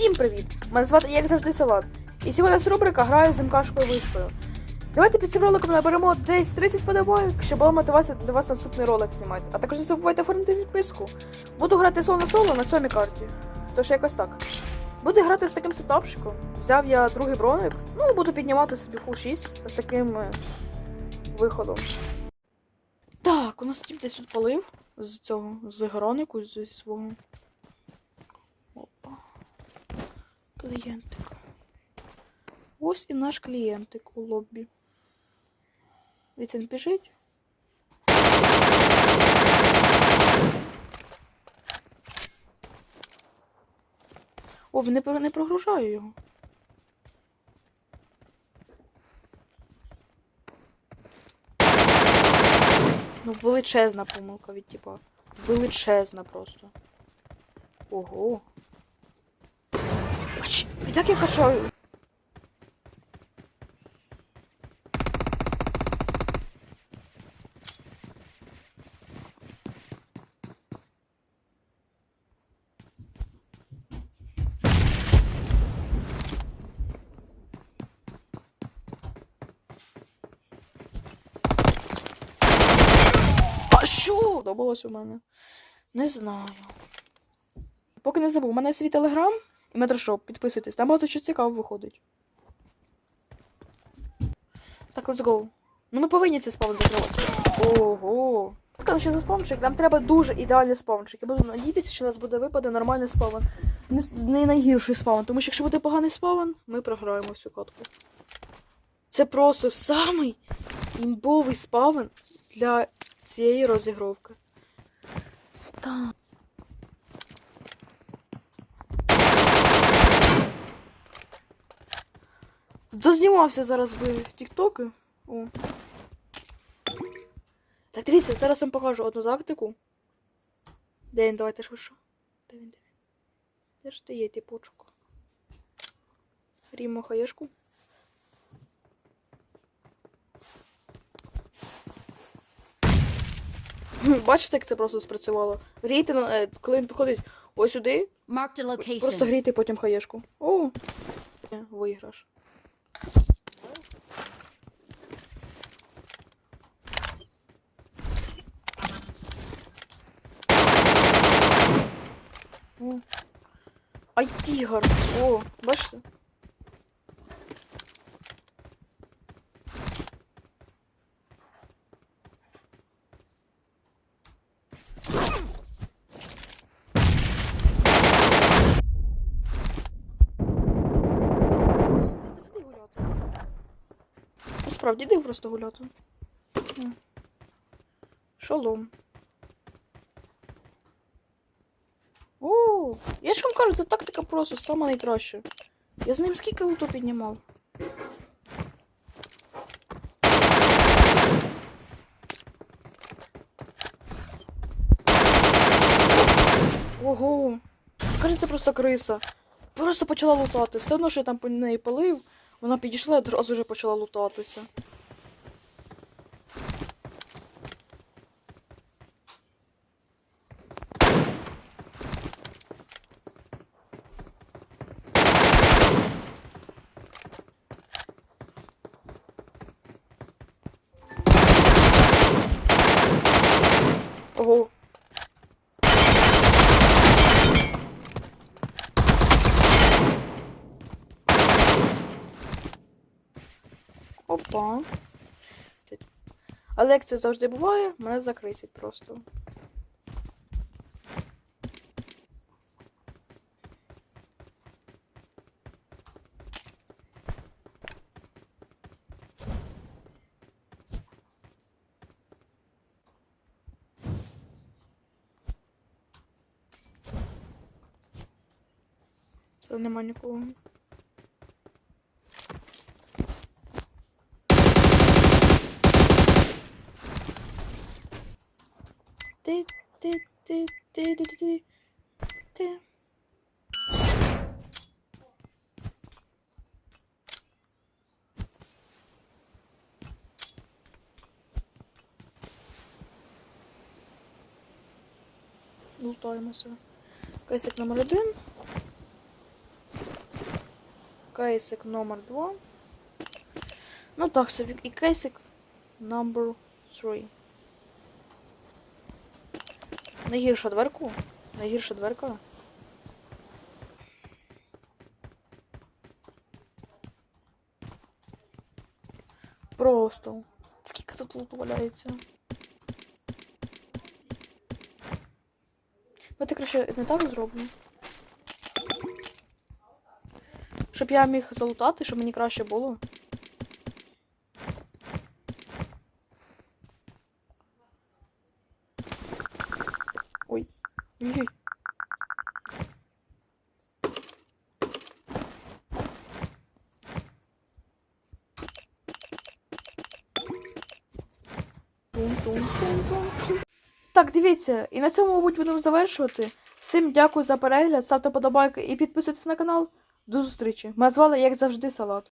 Всім привіт! Мене звати як завжди Салат. І сьогодні нас рубрика Граю з МКшкою вишкою. Давайте під цим роликом наберемо десь 30 подобайок, щоб була мотивація для вас наступний ролик знімати. А також не забувайте оформити підписку. Буду грати соло на соло на сьомій карті. Тож якось так. Буду грати з таким сетапчиком. Взяв я другий броник, ну буду піднімати собі фул 6 з таким е, виходом. Так, у нас тіп десь тут полив з цього, з гронику, зі свого. Опа. Клієнтик. Ось і наш клієнтик у лоббі. Від він біжить. О, не, не прогружаю його. Ну, величезна помилка від типа. Величезна просто. Ого. Ач, як я кашаю? Подобалось у мене. Не знаю. Поки не забув, у мене свій телеграм і метрошоп. Підписуйтесь, там багато що цікаво виходить. Так, let's go. Ну ми повинні цей спаун закривати. Ого. Скажу, що за спаунчик, нам треба дуже ідеальний спаунчик. Я буду надіятися, що у нас буде випаде нормальний спаун. Не, найгірший спаун, тому що якщо буде поганий спаун, ми програємо всю катку. Це просто самий імбовий спаун для цієї розігровки. Так. Дознімався зараз би тіктоки. О. Так, дивіться, зараз вам покажу одну тактику. Де він? Давайте швидше. Де він, де він? Де ж ти є, типочок? Рімо хаєшку. Бачите, як це просто спрацювало? Грійте, е, коли він приходить ось сюди, просто грійте потім хаєшку. О! Е, Виграш. О. Ай, тігр! О, бачите? Ну, Справді йди просто гуляти. Шолом. О, я ж вам кажу, це тактика просто сама найкраща. Я з ним скільки луту піднімав. Ого. Кажеться, просто криса. Просто почала лутати. Все одно, що я там по неї палив, вона підійшла і одразу вже почала лутатися. Ого. Опа. Але як це завжди буває, мене закрисять просто. Це нема нікого. Ти, ти, ти, ти, ти, ти, ти. Лутаємося. Кайсик номер один. Кейсик номер 2. Ну так собі. І кейсик номер 3. Найгірша дверку. Найгірша дверка. Просто. Скільки тут луту валяється? Давайте краще не так зроблю. Щоб я міг залутати, щоб мені краще було. Так, дивіться, і на цьому, мабуть, будемо завершувати. Всім дякую за перегляд, ставте подобайки і підписуйтесь на канал. До зустрічі. Мене звали, як завжди, Салат.